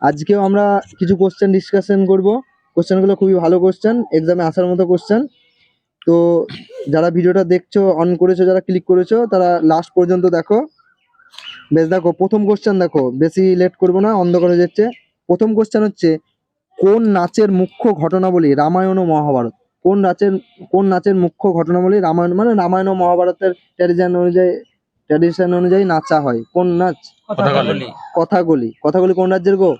আজকেও আমরা কিছু কোশ্চেন ডিসকাশন করব। কোশ্চেনগুলো খুবই ভালো কোশ্চেন এক্সামে আসার মতো কোশ্চেন তো যারা ভিডিওটা দেখছ অন করেছ, যারা ক্লিক করেছ, তারা লাস্ট পর্যন্ত দেখো। বেশ, দেখো, প্রথম কোশ্চেন দেখো। বেশি লেট করব না, অন্ধকার হয়ে যাচ্ছে। প্রথম কোশ্চেন হচ্ছে, কোন নাচের মুখ্য ঘটনাবলী রামায়ণ ও মহাভারত? কোন নাচের কোন নাচের মুখ্য ঘটনাবলী রামায়ণ মানে রামায়ণ ও মহাভারতের ট্র্যাডিশন অনুযায়ী ট্র্যাডিশন অনুযায়ী নাচা হয়? কোন নাচ? কথাগুলি। কথাগুলি। কোন রাজ্যের গো?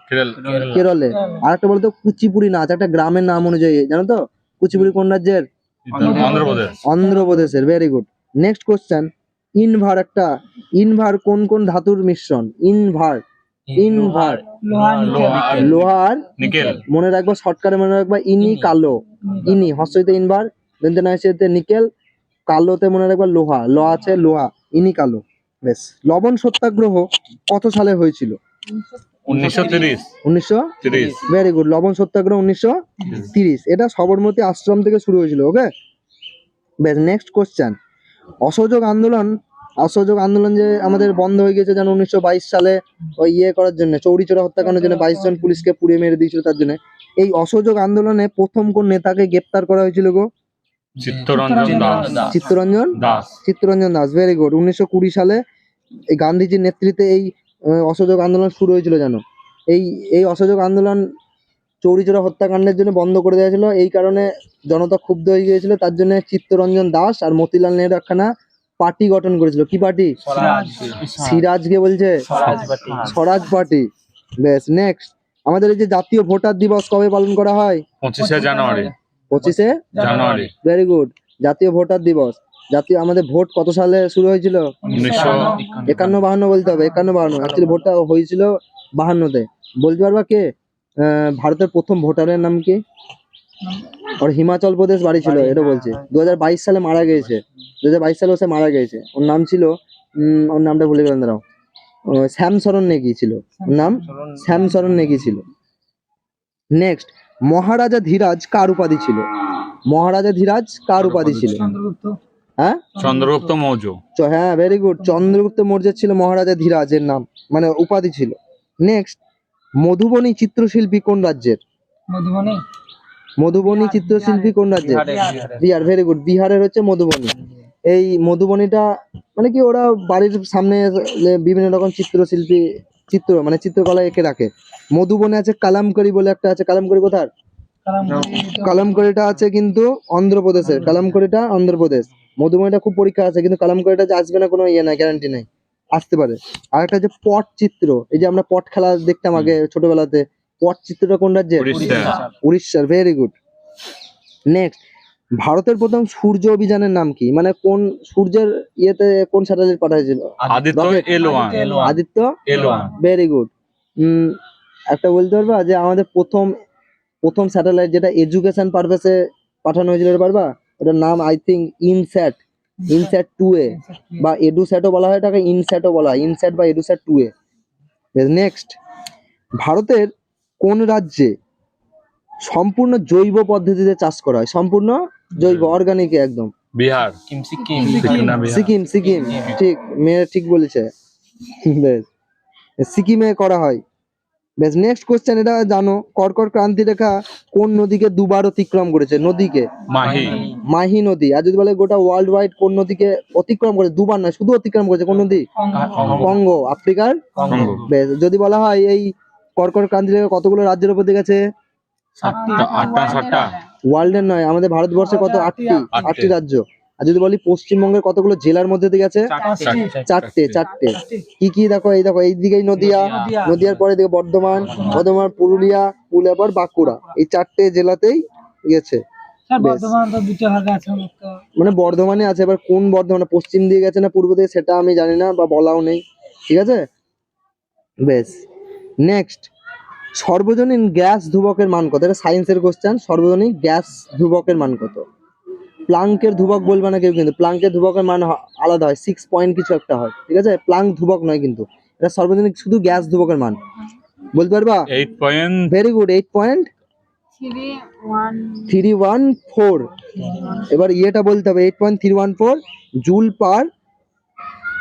কেরলে। আর একটা বলতো কুচিপুড়ি নাচ একটা গ্রামের নাম অনুযায়ী জানো তো? কুচিপুড়ি কোন রাজ্যের? অন্ধ্রপ্রদেশের। Very good next question invar একটা ইনভার কোন কোন ধাতুর মিশ্রণ? ইনভার। ইনভার। লোহার মনে রাখবা শর্টকাটে মনে রাখবা ইনি কালো। ইনি। হস্যইতে ইনভার নিকেল কালোতে মনে রাখবা লোহা। ল আছে লোহা ইনি কালো। বেশ। লবণ সত্যাগ্রহ কত সালে হয়েছিল? উনিশশো তিরিশ। উনিশশো তিরিশ। ভেরি গুড লবণ সত্যাগ্রহ উনিশশো তিরিশ। এটা সবরমতী আশ্রম থেকে শুরু হয়েছিল ওকে বেশ নেক্সট কোশ্চেন অসহযোগ আন্দোলন অসহযোগ আন্দোলন যে আমাদের বন্ধ হয়ে গেছে যেন উনিশশো বাইশ সালে ওই ইয়ে করার জন্য হত্যাকাণ্ডের জন্য বাইশ জন পুলিশকে পুড়িয়ে মেরে দিয়েছিল তার জন্য। এই অসহযোগ আন্দোলনে প্রথম কোন নেতাকে গ্রেপ্তার করা হয়েছিল গো? চিত্তরঞ্জন দাস। চিত্তরঞ্জন? দাস। চিত্তরঞ্জন দাস। ভেরি গুড উনিশশো কুড়ি সালে এই গান্ধীজির নেতৃত্বে এই অসহযোগ আন্দোলন শুরু হয়েছিল যেন। এই এই অসহযোগ আন্দোলন চৌরিচোরা হত্যাকাণ্ডের জন্য বন্ধ করে দেওয়া ছিল এই কারণে জনতা ক্ষুব্ধ হয়ে গিয়েছিল। তার জন্য চিত্তরঞ্জন দাস আর মতিলাল নেহরু একখানা পার্টি গঠন করেছিল। কি পার্টি? সিরাজকে বলছে? স্বরাজ পার্টি। বেশ নেক্সট আমাদের এই যে জাতীয় ভোটার দিবস কবে পালন করা হয়? পঁচিশে জানুয়ারি। পঁচিশে? জানুয়ারি। ভেরি গুড জাতীয় ভোটার দিবস। জাতীয় আমাদের ভোট কত সালে শুরু হয়েছিল? একান্ন। বাহান্ন বলতে হবে একান্ন বাহান্ন। অ্যাকচুয়ালি ভোটটা হয়েছিল বাহান্নতে। বলতে পারবা কে? ভারতের প্রথম ভোটারের নাম কি? ওর হিমাচল প্রদেশ বাড়ি ছিল এটা বলছে। দু সালে মারা গিয়েছে। দু সালে সে মারা গিয়েছে। ওর নাম ছিল উম, ওর নামটা ভুলে গেলাম দাঁড়াও। ও, শ্যাম শরণ নেগি ছিল। ওর নাম শ্যাম শরণ নেগি ছিল। নেক্সট মহারাজা ধীরাজ কার উপাধি ছিল? মহারাজা ধীরাজ কার উপাধি ছিল? হ্যাঁ? চন্দ্রগুপ্ত মৌর্য। হ্যাঁ ভেরি গুড চন্দ্রগুপ্ত মৌর্যের ছিল মহারাজা ধীরাজের নাম মানে উপাধি ছিল। নেক্সট মধুবনী চিত্রশিল্পী কোন রাজ্যের? মধুবনী? মধুবনী চিত্রশিল্পী কোন রাজ্যের? বিহার ভেরি গুড বিহারের হচ্ছে মধুবনী। এই মধুবনীটা মানে কি ওরা বাড়ির সামনে বিভিন্ন রকম চিত্রশিল্পী চিত্র মানে চিত্রকলা এঁকে রাখে। মধুবনে আছে কালামকারি বলে একটা আছে। কালামকারি কোথার? কালামকারিটা আছে কিন্তু অন্ধ্রপ্রদেশের। কালামকারিটা অন্ধ্রপ্রদেশ। মধুবনীটা খুব পরীক্ষা আছে কিন্তু কালামকারিটা যে আসবে না কোনো ইয়ে না গ্যারান্টি নাই। আসতে পারে। আর একটা যে পট চিত্র এই যে আমরা পট খেলা দেখতাম আগে ছোটবেলাতে পট চিত্রটা কোন রাজ্যের উড়িষ্যা। উড়িষ্যার ভেরি গুড নেক্সট ভারতের প্রথম সূর্য অভিযানের নাম কি? মানে কোন সূর্যের ইয়েতে কোন স্যাটেলাইট পাঠাইছিল? আদিত্য. আদিত্য? ভেরি গুড একটা বলতে পারবা যে আমাদের প্রথম প্রথম স্যাটেলাইট যেটা এডুকেশন পারপাসে পাঠানো হয়েছিল পারবা? ওটার নাম I think INSAT INSAT two A বা এডুস্যাটও বলা হয় এটাকে ইনস্যাটও বলা হয়। ইনস্যাট বা এডুস্যাট টু এ নেক্সট ভারতের কোন রাজ্যে সম্পূর্ণ জৈব পদ্ধতিতে চাষ করা হয়? সম্পূর্ণ জৈব অর্গানিক একদম। বিহার? সিকিম সিকিম। সিকিম। ঠিক মেয়ে ঠিক বলেছে। বেশ। সিকিমে করা হয়। বেশ নেক্সট কোশ্চেন এটা জানো কর্কট ক্রান্তি রেখা কোন নদীকে দুবার অতিক্রম করেছে? নদীকে? মাহি। মাহি নদী। আর যদি বলে গোটা ওয়ার্ল্ড ওয়াইড কোন নদীকে অতিক্রম করেছে? দুবার নয় শুধু অতিক্রম করেছে। কোন নদী? কঙ্গো। আফ্রিকার? বেশ যদি বলা হয় এই কর্কট ক্রান্তি রেখা কতগুলো রাজ্যের উপর দিয়ে গেছে? সাতটা আটটা সাতটা। ওয়ার্ল্ডের নয় আমাদের ভারতবর্ষে কত? আটটি। আটটি রাজ্য। আর যদি বলি পশ্চিমবঙ্গের কতগুলো জেলার মধ্যে দিয়ে গেছে চারটে। চারটে। কি কি দেখো এই দেখো এই দিকেই নদিয়া নদিয়ার পরে দিকে বর্ধমান বর্ধমান। পুরুলিয়া পুরুলিয়ার পর বাঁকুড়া। এই চারটে জেলাতেই গেছে। বেশ। বর্ধমান তো দুটো ভাগে আছে আমার তো। মানে বর্ধমানে আছে এবার কোন বর্ধমানে? পশ্চিম দিকে গেছে না পূর্ব দিকে সেটা আমি জানি না বা বলাও নেই। ঠিক আছে? বেশ। নেক্সট সর্বজনীন গ্যাস ধ্রুবকের মান কত? এটা সায়েন্সের কোশ্চেন সর্বজনীন গ্যাস ধ্রুবকের মান কত? প্লাঙ্কের ধ্রুবক বলবে না কেউ কিন্তু। প্লাঙ্কের ধ্রুবকের মান আলাদা হয় সিক্স পয়েন্ট কিছু একটা হয় ঠিক আছে? প্লাঙ্ক ধ্রুবক নয় কিন্তু। এটা সর্বজনীন শুধু গ্যাস ধ্রুবকের মান। বলতে পারবা? Eight point very good eight point three one three one four এবার ইয়েটা বলতে হবে eight point three one four joule per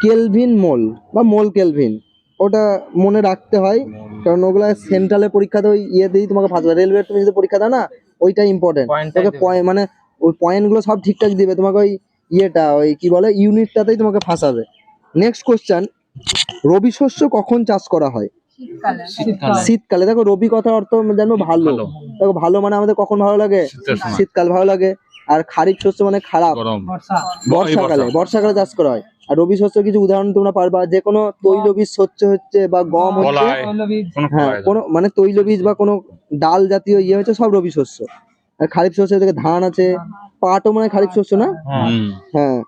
kelvin mole বা মোল কেলভিন ওটা মনে রাখতে হয় কারণ ওগুলো সেন্ট্রালে পরীক্ষাতে ওই ইয়ে দিয়েই তোমাকে ফাঁসবে রেলওয়ে তুমি যদি পরীক্ষা দাও না ওইটাই ইম্পর্টেন্ট তোকে পয়েন্ট মানে ওই পয়েন্টগুলো সব ঠিকঠাক দিবে তোমাকে ওই ইয়েটা ওই কি বলে ইউনিটটাতেই তোমাকে ফাঁসাবে। নেক্সট কোশ্চেন রবি শস্য কখন চাষ করা হয়? শীতকালে। দেখো রবি কথার অর্থ জানো ভালো। দেখো ভালো মানে আমাদের কখন ভালো লাগে? শীতকাল ভালো লাগে। আর খারিফ শস্য মানে খারাপ। বর্ষাকালে বর্ষাকালে চাষ করা হয়। আর রবি শস্য কিছু উদাহরণ তোমরা পারবা। যে কোনো তৈলবীজ শস্য হচ্ছে বা গম হচ্ছে। হ্যাঁ কোনো মানে তৈলবীজ বা কোনো ডাল জাতীয় ইয়ে হচ্ছে সব রবি শস্য। আর খারিফ শস্য থেকে ধান আছে পাটও মানে খারিফ শস্য না? হ্যাঁ।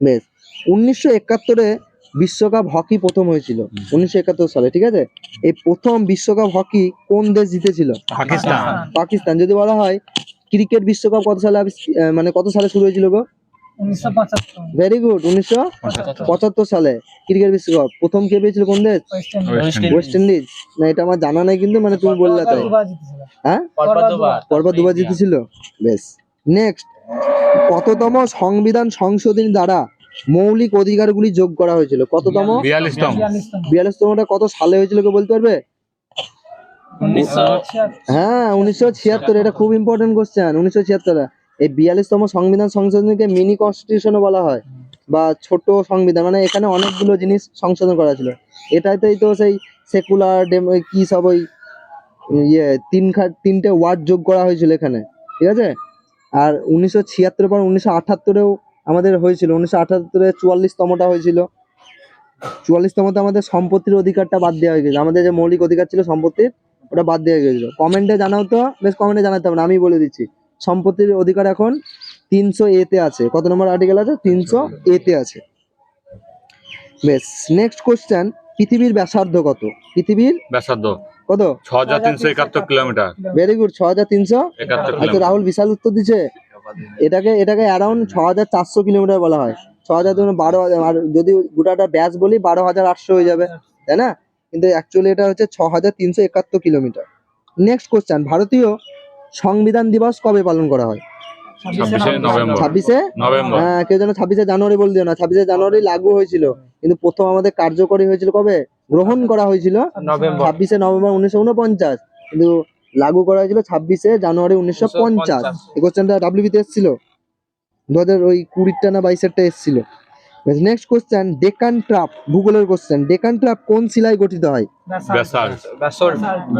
বেশ। উনিশশো একাত্তরে বিশ্বকাপ হকি প্রথম হয়েছিল উনিশশো একাত্তর সালে ঠিক আছে? এই প্রথম বিশ্বকাপ হকি কোন দেশ জিতেছিল? পাকিস্তান। পাকিস্তান। যদি বলা হয় ক্রিকেট বিশ্বকাপ কত সালে আহ, মানে কত সালে শুরু হয়েছিল গো? ভেরি গুড উনিশশো পঁচাত্তর। সালে ক্রিকেট বিশ্বকাপ। প্রথম কে পেয়েছিল কোন দেশ? ওয়েস্ট ইন্ডিজ না এটা আমার জানা নাই কিন্তু মানে তুমি বললে তাই। হ্যাঁ? পরপর দুবার। দুবার। জিতেছিল? বেশ। নেক্সট কততম সংবিধান সংশোধনী দ্বারা মৌলিক অধিকারগুলি যোগ করা হয়েছিল? কততম? বিয়াল্লিশতম। বিয়াল্লিশতম। বিয়াল্লিশতমটা কত সালে হয়েছিল কে বলতে পারবে? হ্যাঁ উনিশশো ছিয়াত্তর এটা খুব ইম্পর্টেন্ট কোশ্চেন উনিশশো ছিয়াত্তর। এই বিয়াল্লিশতম সংবিধান সংশোধনীকে মিনি কনস্টিটিউশনও বলা হয়, বা ছোট সংবিধান মানে এখানে অনেকগুলো জিনিস সংশোধন করা ছিল। এটাতেই তো সেই সেকুলার কি সব ওই ইয়ে তিন তিনটে ওয়ার্ড যোগ করা হয়েছিল এখানে, ঠিক আছে? আর উনিশশো ছিয়াত্তর পর উনিশশো আঠাত্তরেও আমাদের হয়েছিল, উনিশশো আঠাত্তরে চুয়াল্লিশতমটা হয়েছিল। চুয়াল্লিশতমতে আমাদের সম্পত্তির অধিকারটা বাদ দেওয়া হয়ে গেছে, আমাদের যে মৌলিক অধিকার ছিল সম্পত্তির, ওটা বাদ দেওয়া হয়ে গেছিল। কমেন্টে জানাও তো, বেশ কমেন্টে জানাতে হবে না, আমি বলে দিচ্ছি। সম্পত্তির অধিকার এখন তিনশো এতে আছে। কত নম্বর আর্টিকেল আছে? তিনশো এতে আছে। বেশ নেক্সট কোশ্চেন পৃথিবীর ব্যাসার্ধ কত? পৃথিবীর ব্যাসার্ধ। কত? ছ হাজার তিনশো একাত্তর কিলোমিটার। ভেরি গুড ছ হাজার তিনশো। একাত্তর আচ্ছা রাহুল বিশাল উত্তর দিচ্ছে। এটাকে এটাকে অ্যারাউন্ড ছ হাজার চারশো কিলোমিটার বলা হয়। ছ হাজার ধরুন বারো হাজার যদি গোটাটা ব্যাস বলি বারো হাজার আটশো হয়ে যাবে। তাই না? কিন্তু অ্যাকচুয়ালি এটা হচ্ছে ছ হাজার তিনশো একাত্তর কিলোমিটার। নেক্সট কোশ্চেন ভারতীয় সংবিধান দিবস কবে পালন করা হয়? ছাব্বিশে নভেম্বর। হ্যাঁ কেউ যেন ছাব্বিশে জানুয়ারি বল দিও না। ছাব্বিশে জানুয়ারি লাগু হয়েছিল কিন্তু প্রথম আমাদের কার্যকরী হয়েছিল কবে? গ্রহণ করা হয়েছিল ছাব্বিশে নভেম্বর উনিশশো উনপঞ্চাশ কিন্তু লাগু করা হয়েছিল ছাব্বিশে জানুয়ারি উনিশশো পঞ্চাশ। এই কোশ্চেনটা ডাব্লিউবিতে এসেছিল? দু হাজার ওই কুড়িটা না বাইশেরটা এসেছিল। নেক্সট কোশ্চেন ডেকান ট্রাপ ভূগোলের কোশ্চেন ডেকান ট্রাপ কোন শিলায় গঠিত হয়? ব্যাসাল্ট।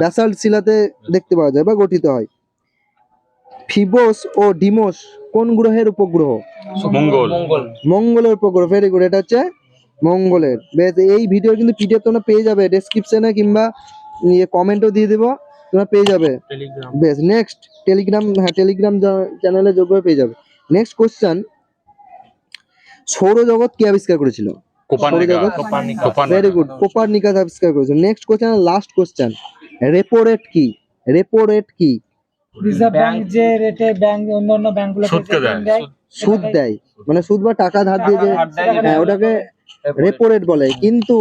ব্যাসাল্ট শিলাতে দেখতে পাওয়া যায় বা গঠিত হয়। ফিবোস ও ডিমোস কোন গ্রহের উপগ্রহ? মঙ্গল। মঙ্গলের উপগ্রহ ভেরি গুড এটা হচ্ছে মঙ্গলের। বেশ এই ভিডিও কিন্তু পিডিএফ তোমরা পেয়ে যাবে ডেসক্রিপশনে কিংবা ইয়ে কমেন্টও দিয়ে দেবো তোমরা পেয়ে যাবে। বেশ নেক্সট টেলিগ্রাম হ্যাঁ টেলিগ্রাম চ্যানেলে যোগ করে পেয়ে যাবে। নেক্সট কোশ্চেন সৌরজগৎ কে আবিষ্কার করেছিল? কোপার্নিকাস। Very good Copernicus. আবিষ্কার করেছিল। Next question last question repo rate কি? রেপো রেট কি? রিজার্ভ ব্যাংক যে রেটে ব্যাংক অন্য অন্য ব্যাংকগুলো সুদকে দেয়। সুদ দেয়। মানে সুদ বা টাকা ধার দিয়ে যে হ্যাঁ ওটাকে রেপো রেট বলে। কিন্তু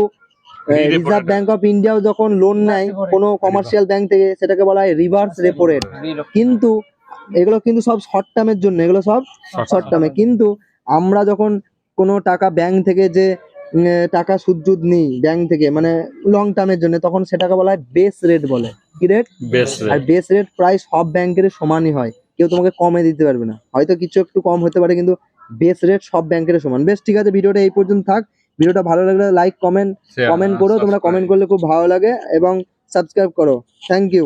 রিজার্ভ ব্যাংক অফ ইন্ডিয়াও যখন লোন নেয় কোনো কমার্শিয়াল ব্যাংক থেকে সেটাকে বলা হয় রিভার্স রেপো রেট কিন্তু এগুলো কিন্তু সব শর্ট টার্মের জন্য। এগুলো সব শর্ট টার্মে কিন্তু আমরা যখন কোনো টাকা ব্যাংক থেকে যে টাকা সুদ জুদ নিই ব্যাংক থেকে মানে লং টার্মের জন্য। তখন সেটাকে বলা হয় বেস রেট বলে। কি রেট আর বেস রেট প্রায় সব ব্যাংকের সমানই হয়। কেউ তোমাকে কমে দিতে পারবে না। হয়তো কিছু একটু কম হতে পারে কিন্তু বেস রেট সব ব্যাংকের সমান। বেশ ঠিক আছে ভিডিওটা এই পর্যন্ত থাক। ভিডিওটা ভালো লাগলে লাইক কমেন্ট কমেন্ট করো। তোমরা কমেন্ট করলে খুব ভালো লাগে এবং সাবস্ক্রাইব করো। Thank you